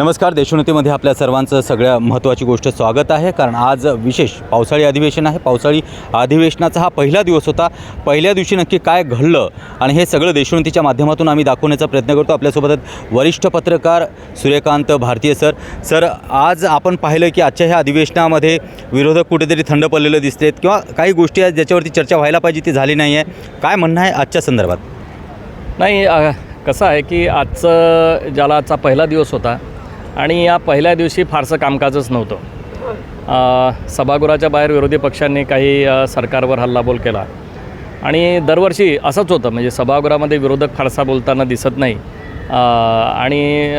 नमस्कार देशोन्नतीमध्ये आपल्या सर्वांचं सगळ्या महत्त्वाची गोष्ट स्वागत आहे. कारण आज विशेष पावसाळी अधिवेशन आहे. पावसाळी अधिवेशनाचा हा पहिला दिवस होता. पहिल्या दिवशी नक्की काय घडलं आणि हे सगळं देशोन्नतीच्या माध्यमातून आम्ही दाखवण्याचा प्रयत्न करतो. आपल्यासोबत वरिष्ठ पत्रकार सूर्यकांत भारतीय सर. सर आज आपण पाहिलं की आजच्या ह्या अधिवेशनामध्ये विरोधक कुठेतरी थंड पडलेलं दिसतेत किंवा काही गोष्टी आहेत ज्याच्यावरती चर्चा व्हायला पाहिजे ती झाली नाही आहे काय म्हणणं आहे आजच्या संदर्भात? नाही कसं आहे की आजचं ज्याला आजचा पहिला दिवस होता आणि या पहिल्या दिवशी फारसं कामकाजच नव्हतं. सभागृहाच्या बाहेर विरोधी पक्षांनी काही सरकारवर हल्लाबोल केला. आणि दरवर्षी असंच होतं म्हणजे सभागृहामध्ये विरोधक फारसा बोलताना दिसत नाही. आणि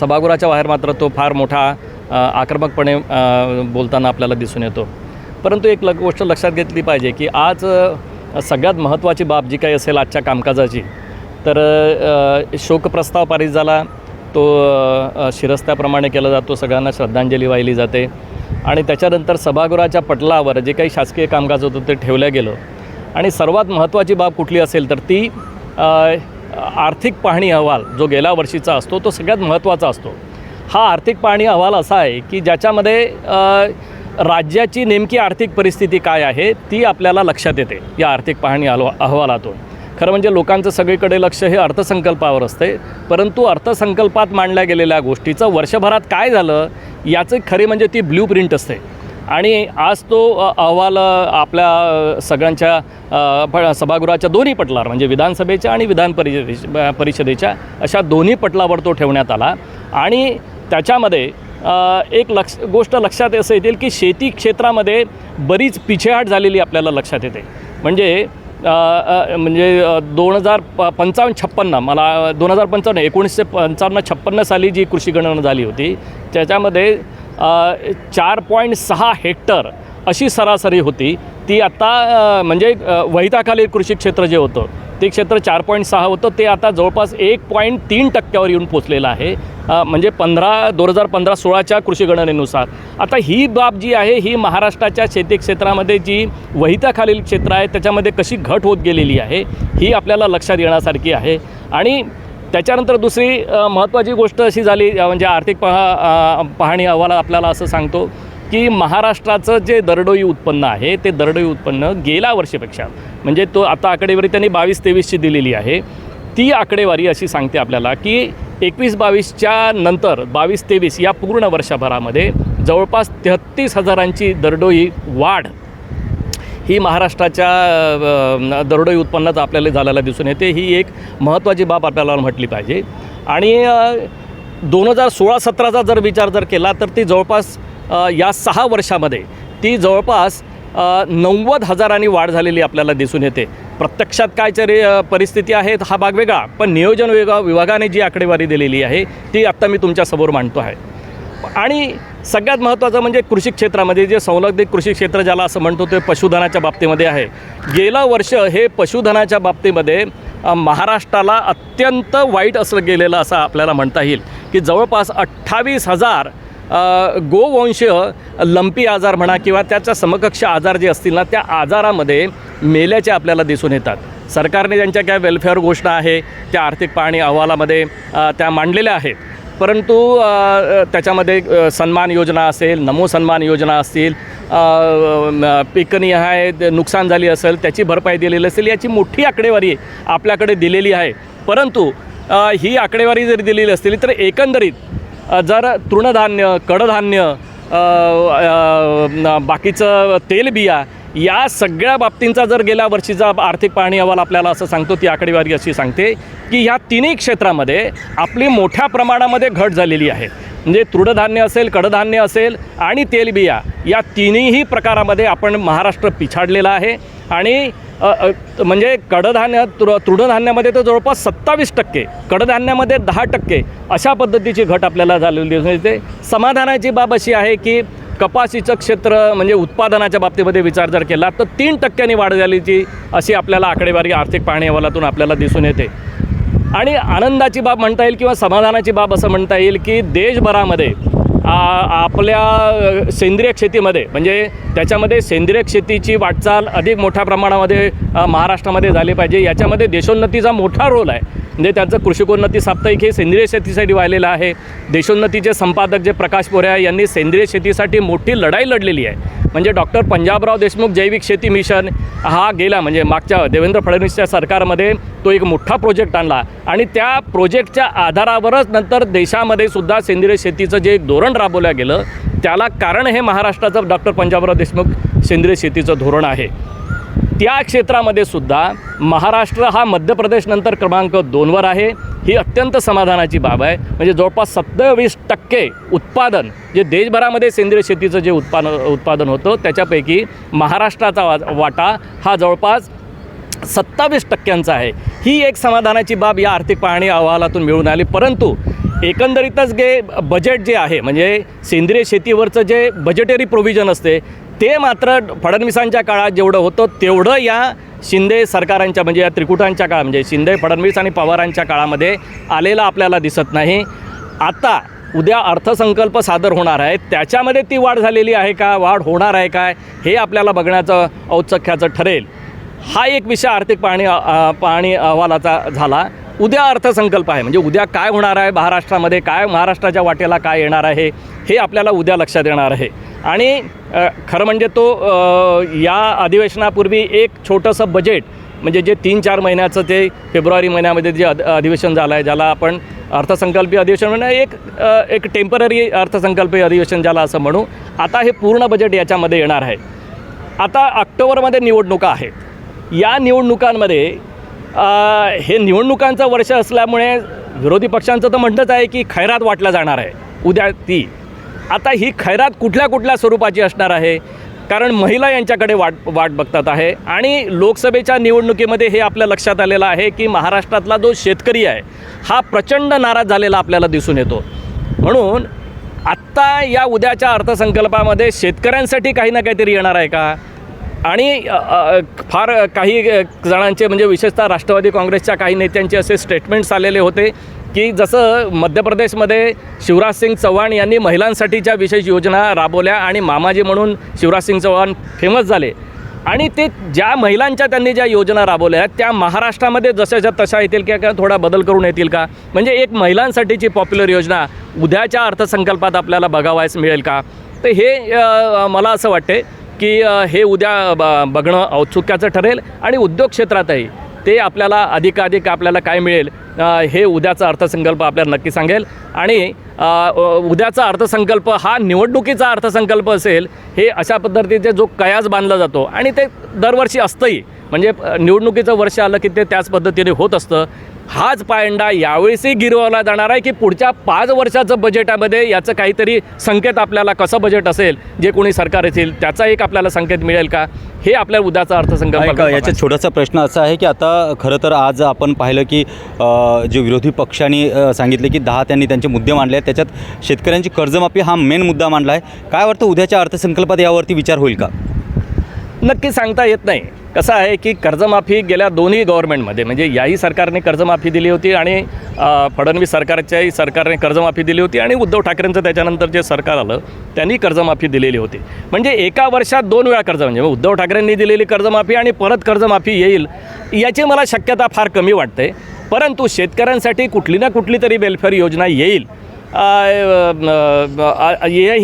सभागृहाच्या बाहेर मात्र तो फार मोठा आक्रमकपणे बोलताना आपल्याला दिसून येतो. परंतु एक ल गोष्ट लक्षात घेतली पाहिजे की आज सगळ्यात महत्त्वाची बाब जी काही असेल आजच्या कामकाजाची तर शोकप्रस्ताव पारित झाला. तो शिरस्त्याप्रमाणे केला जातो सगळ्यांना श्रद्धांजली वाहिली जाते. आणि त्याच्यानंतर सभागृहाच्या पटलावर जे काही शासकीय कामकाज होतं ते ठेवलं गेलं. आणि सर्वात महत्त्वाची बाब कुठली असेल तर ती आर्थिक पाहणी अहवाल जो गेल्या वर्षीचा असतो तो सगळ्यात महत्त्वाचा असतो. हा आर्थिक पाहणी अहवाल असा आहे की ज्याच्यामध्ये राज्याची नेमकी आर्थिक परिस्थिती काय आहे ती आपल्याला लक्षात येते या आर्थिक पाहणी अहवा अहवालातून. खरं म्हणजे लोकांचं सगळीकडे लक्ष हे अर्थसंकल्पावर असते. परंतु अर्थसंकल्पात मांडल्या गेलेल्या गोष्टीचं वर्षभरात काय झालं याचं खरे म्हणजे ती ब्ल्यू प्रिंट असते. आणि आज तो अहवाल आपल्या सगळ्यांच्या प सभागृहाच्या दोन्ही पटलावर म्हणजे विधानसभेच्या आणि विधान परिषदे परिषदेच्या अशा दोन्ही पटलावर तो ठेवण्यात आला. आणि त्याच्यामध्ये एक लक्ष गोष्ट लक्षात असं येतील की शेती क्षेत्रामध्ये बरीच पिछेहाट झालेली आपल्याला लक्षात येते. म्हणजे म्हणजे दोन हजार प पंचावन्न छप्पन्न मला दोन हजार पंचावन्न एकोणीसशे पंचावन्न छप्पन्न साली जी कृषी गणना झाली होती त्याच्यामध्ये चार पॉईंट सहा हेक्टर अशी सरासरी होती. ती आता म्हणजे अ, वहिताखालील कृषी क्षेत्र जे होतं ते क्षेत्र चार पॉईंट सहा होतं ते आता जवळपास एक पॉईंट तीन टक्क्यावर येऊन पोचलेलं आहे. म्हणजे पंधरा दोन हजार पंधरा सोळाच्या कृषी गणनेनुसार. आता ही बाब जी आहे ही महाराष्ट्राच्या शेती क्षेत्रामध्ये जी वहिताखालील क्षेत्र आहे त्याच्यामध्ये कशी घट होत गेलेली आहे ही आपल्याला लक्षात येण्यासारखी आहे. आणि त्याच्यानंतर दुसरी महत्त्वाची गोष्ट अशी झाली म्हणजे आर्थिक पहा पाहणी अहवाल आपल्याला असं सांगतो की महाराष्ट्राचं जे दरडोई उत्पन्न आहे ते दरडोई उत्पन्न गेल्या वर्षीपेक्षा म्हणजे तो आता आकडेवारी त्यांनी बावीस तेवीसची दिलेली आहे. ती आकडेवारी अशी सांगते आपल्याला की एकवीस बावीसच्या नंतर बावीस तेवीस या पूर्ण वर्षभरामध्ये जवळपास तेहत्तीस हजारांची दरडोई वाढ ही महाराष्ट्राच्या दरडोई उत्पन्नात आपल्याला झालेला दिसून येते. ही एक महत्त्वाची बाब आपल्याला म्हटली पाहिजे. आणि दोन हजार सोळा सतराचा जर विचार जर केला तर ती जवळपास या सहा वर्षामध्ये ती जवळपास नव्वद हजारांनी वाढ झालेली आपल्याला दिसून येते. प्रत्यक्षात काय तरी परिस्थिती आहे हा भाग वेगळा. पण नियोजन विभा विभागाने जी आकडेवारी दिलेली आहे ती आत्ता मी तुमच्यासमोर मांडतो आहे. आणि सगळ्यात महत्त्वाचं म्हणजे कृषी क्षेत्रामध्ये जे संलग्नित कृषी क्षेत्र ज्याला असं म्हणतो ते पशुधनाच्या बाबतीमध्ये आहे. गेलं वर्ष हे पशुधनाच्या बाबतीमध्ये महाराष्ट्राला अत्यंत वाईट असं गेलेलं असं आपल्याला म्हणता येईल की जवळपास अठ्ठावीस हजार गोवंशीय लंपी आजार म्हणा किंवा त्याच्या समकक्ष आजार जे असतील ना त्या आजारामध्ये मेल्याचे आपल्याला दिसून येतात. सरकारने त्यांच्या काय वेलफेअर घोषणा आहे त्या आर्थिक पाहणी अहवालामध्ये त्या मांडलेल्या आहेत. परंतु त्याच्यामध्ये सन्मान योजना असेल नमो सन्मान योजना असतील पिकनी आहे पिकनिहाय नुकसान झाली असेल त्याची भरपाई दिलेली असेल याची मोठी आकडेवारी आपल्याकडे दिलेली आहे. परंतु ही आकडेवारी जरी दिलेली असतील तर एकंदरीत जर तृणधान्य कडधान्य न- बाकीचं तेलबिया या सगळ्या बाबतींचा जर गेल्या वर्षीचा आर्थिक पाहणी अहवाल आपल्याला असं सांगतो ती आकडेवारी अशी सांगते की ह्या तिन्ही क्षेत्रामध्ये आपली मोठ्या प्रमाणामध्ये घट झालेली आहे. म्हणजे तृणधान्य असेल कडधान्य असेल आणि तेलबिया या तिन्हीही प्रकारामध्ये आपण महाराष्ट्र पिछाडलेला आहे आणि म्हणजे कडधान्य तृ तृणधान्यामध्ये तर जवळपास सत्तावीस टक्के कडधान्यामध्ये दहा टक्के अशा पद्धतीची घट आपल्याला झालेली दिसून येते. समाधानाची बाब अशी आहे की कपाशीचं क्षेत्र म्हणजे उत्पादनाच्या बाबतीमध्ये विचार जर केला तर तीन टक्क्यांनी वाढ झालीची अशी आपल्याला आकडेवारी आर्थिक पाहणी अहवालातून आपल्याला दिसून येते. आणि आनंदाची बाब म्हणता येईल किंवा समाधानाची बाब असं म्हणता येईल की देशभरामध्ये आपल्या सेंद्रिय शेतीमध्ये म्हणजे त्याच्यामध्ये सेंद्रिय शेतीची वाटचाल अधिक मोठ्या प्रमाणामध्ये महाराष्ट्रामध्ये झाली पाहिजे. याच्यामध्ये देशोन्नतीचा मोठा रोल आहे. म्हणजे त्यांचं कृषिकोन्नती साप्ताहिक हे सेंद्रिय शेतीसाठी वाहिलेलं आहे. देशोन्नतीचे संपादक जे प्रकाश पोऱ्या यांनी सेंद्रिय शेतीसाठी मोठी लढाई लढलेली आहे. म्हणजे डॉक्टर पंजाबराव देशमुख जैविक शेती मिशन हा गेला म्हणजे मागच्या देवेंद्र फडणवीसच्या सरकारमध्ये तो एक मोठा प्रोजेक्ट आणला. आणि त्या प्रोजेक्टच्या आधारावरच नंतर देशामध्ये सुद्धा सेंद्रिय शेतीचं जे एक धोरण राबवलं गेलं त्याला कारण हे महाराष्ट्राचं डॉक्टर पंजाबराव देशमुख सेंद्रिय शेतीचं धोरण आहे. त्या क्षेत्रामध्ये सुद्धा महाराष्ट्र हा मध्य प्रदेशनंतर क्रमांक दोनवर आहे. ही अत्यंत समाधानाची बाब आहे. म्हणजे जवळपास सत्तावीस टक्के उत्पादन जे देशभरामध्ये सेंद्रिय शेतीचं जे उत्पादन उत्पादन होतं त्याच्यापैकी महाराष्ट्राचा वा वाटा हा जवळपास सत्तावीस टक्क्यांचा आहे. ही एक समाधानाची बाब या आर्थिक पाहणी अहवालातून मिळून आली. परंतु एकंदरीतच जे बजेट जे आहे म्हणजे सेंद्रिय शेतीवरचं जे बजेटरी प्रोव्हिजन असते ते मात्र फडणवीसांच्या काळात जेवढं होतं तेवढं या शिंदे सरकारांच्या म्हणजे या त्रिकुटांच्या काळात म्हणजे शिंदे फडणवीस आणि पवारांच्या काळामध्ये आलेलं आपल्याला दिसत नाही. आता उद्या अर्थसंकल्प सादर होणार आहे. त्याच्यामध्ये ती वाढ झालेली आहे का? वाढ होणार आहे काय? हे आपल्याला बघण्याचं औत्सख्याचं ठरेल. हा एक विषय आर्थिक पाहणी पाहणी अहवालाचा झाला. उद्या अर्थसंकल्प आहे. म्हणजे उद्या काय होणार आहे? महाराष्ट्रामध्ये काय महाराष्ट्राच्या वाटेला काय येणार आहे? हे आपल्याला उद्या लक्षात येणार आहे. आणि खरं म्हणजे तो या अधिवेशनापूर्वी एक छोटंसं बजेट म्हणजे जे तीन चार महिन्याचं ते फेब्रुवारी महिन्यामध्ये जे अध अधिवेशन झालं आहे ज्याला आपण अर्थसंकल्पीय अधिवेशन म्हणून एक एक टेंपररी अर्थसंकल्पीय अधिवेशन ज्याला असं म्हणू आता हे पूर्ण बजेट याच्यामध्ये येणार आहे. आता ऑक्टोबरमध्ये निवडणुका आहेत. या निवडणुकांमध्ये हे निवडणुकांचं वर्ष असल्यामुळे विरोधी पक्षांचं तर म्हणणंच आहे की खैरात वाटला जाणार आहे. उद्या ती आता ही खैरात कुठल्या कुठल्या स्वरूपाची असणार आहे? कारण महिला यांच्याकडे वाट वाट बघतात आहे. आणि लोकसभेच्या निवडणुकीमध्ये हे आपल्या लक्षात आलेलं आहे की महाराष्ट्रातला जो शेतकरी आहे हा प्रचंड नाराज झालेला आपल्याला दिसून येतो. म्हणून आत्ता या उद्याच्या अर्थसंकल्पामध्ये शेतकऱ्यांसाठी काही ना काहीतरी येणार आहे का? आणि फार काही जणांचे म्हणजे विशेषतः राष्ट्रवादी काँग्रेसच्या काही नेत्यांचे असे स्टेटमेंट्स आलेले होते की जसं मध्य प्रदेशमध्ये शिवराज सिंग चव्हाण यांनी महिलांसाठीच्या विशेष योजना राबवल्या आणि मामाजी म्हणून शिवराज सिंग चव्हाण फेमस झाले. आणि ते ज्या महिलांच्या त्यांनी ज्या योजना राबवल्या आहेत त्या महाराष्ट्रामध्ये जशाच्या तशा येतील किंवा का थोडा बदल करून येतील का? म्हणजे एक महिलांसाठीची पॉप्युलर योजना उद्याच्या अर्थसंकल्पात आपल्याला बघावयास मिळेल का? तर हे मला असं वाटते की हे उद्या ब बघणं औत्सुक्याचं ठरेल आणि उद्योग क्षेत्रातही. ते आपल्याला अधिकाधिक आपल्याला काय मिळेल? हे उद्याचा अर्थसंकल्प आपल्याला नक्की सांगेल. आणि उद्याचा अर्थसंकल्प हा निवडणुकीचा अर्थसंकल्प असेल हे अशा पद्धतीचे जो कयास बांधला जातो आणि ते दरवर्षी असतंही. म्हणजे निवडणुकीचं वर्ष आलं की ते त्याच पद्धतीने होत असतं. हाच पायंडा यावेळेसही गिरवला जाणार आहे की पुढच्या पाच वर्षाचं बजेटामध्ये याचं काहीतरी संकेत आपल्याला कसं बजेट असेल जे कोणी सरकार येतील त्याचा एक आपल्याला संकेत मिळेल का? हे आपल्या उद्याचा अर्थसंकल्प याच्यात छोटासा प्रश्न असा आहे की आता खरं तर आज आपण पाहिलं की जे विरोधी पक्षांनी सांगितले की दहा त्यांनी त्यांचे मुद्दे मांडले आहेत त्याच्यात शेतकऱ्यांची कर्जमाफी हा मेन मुद्दा मांडला आहे. काय वाटतं उद्याच्या अर्थसंकल्पात यावरती विचार होईल का? नक्की सांगता येत नाही. कसं आहे की कर्जमाफी गेल्या दोन्ही गव्हर्नमेंटमध्ये म्हणजे याही सरकारने कर्जमाफी दिली होती आणि फडणवीस सरकारच्याही सरकारने कर्जमाफी दिली होती आणि उद्धव ठाकरेंचं त्याच्यानंतर जे सरकार आलं त्यांनी कर्जमाफी दिलेली होती. म्हणजे एका वर्षात दोन वेळा कर्ज म्हणजे उद्धव ठाकरेंनी दिलेली कर्जमाफी आणि परत कर्जमाफी येईल याची मला शक्यता फार कमी वाटते. परंतु शेतकऱ्यांसाठी कुठली ना कुठली तरी वेलफेअर योजना येईल.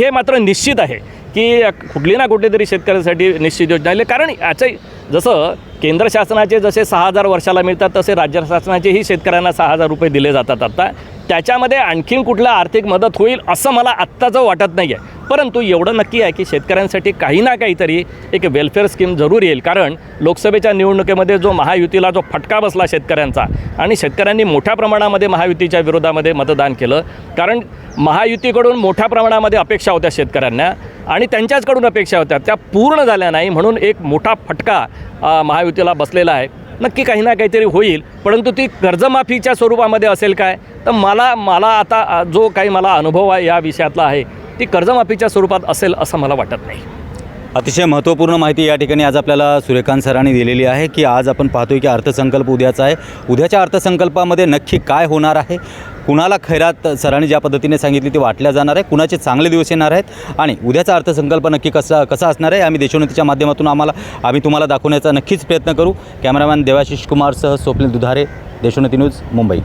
हे मात्र निश्चित आहे की कुठली ना कुठली तरी शेतकऱ्यांसाठी निश्चित योजना आहे कारण याचं जसं केंद्र शासनाचे जसे सहा हजार वर्षाला मिळतात तसे राज्य शासनाचेही शेतकऱ्यांना सहा हजार रुपये दिले जातात आता. त्याच्यामध्ये आणखीन कुठलं आर्थिक मदत होईल असं मला आत्ताचं वाटत नाही आहे परंतु एवढं नक्की आहे की शेतकऱ्यांसाठी काही ना काहीतरी एक वेलफेअर स्कीम जरूर येईल. कारण लोकसभेच्या निवडणुकीमध्ये जो महायुतीला जो फटका बसला शेतकऱ्यांचा आणि शेतकऱ्यांनी मोठ्या प्रमाणामध्ये महायुतीच्या विरोधामध्ये मतदान केलं कारण महायुतीकडून मोठ्या प्रमाणामध्ये अपेक्षा होत्या शेतकऱ्यांना आणि त्यांच्याचकडून अपेक्षा होत्या. त्या पूर्ण झाल्या नाही म्हणून एक मोठा फटका महा महायुतीला बसलेला आहे. नक्की काही ना काहीतरी होईल परंतु ती कर्जमाफीच्या स्वरूपामध्ये असेल काय? तर मला मला आता जो काही मला अनुभव आहे या विषयातला आहे ती कर्जमाफीच्या स्वरूपात असेल असं मला वाटत नाही. अतिशय महत्त्वपूर्ण माहिती या ठिकाणी आज आपल्याला सूर्यकांत सरांनी दिलेली आहे की आज आपण पाहतोय की अर्थसंकल्प उद्याचा आहे. उद्याच्या अर्थसंकल्पामध्ये नक्की काय होणार आहे? कुणाला खैरात सरांनी ज्या पद्धतीने सांगितली ती वाटल्या जाणार आहे कुणाचे चांगले दिवस येणार आहेत आणि उद्याचा अर्थसंकल्प नक्की कसा कसा असणार आहे आम्ही देशोन्नतीच्या माध्यमातून आम्हाला आम्ही तुम्हाला दाखवण्याचा नक्कीच प्रयत्न करू. कॅमेरामॅन देवाशिष कुमारसह स्वप्नील दुधारे देशोन्नती न्यूज मुंबई.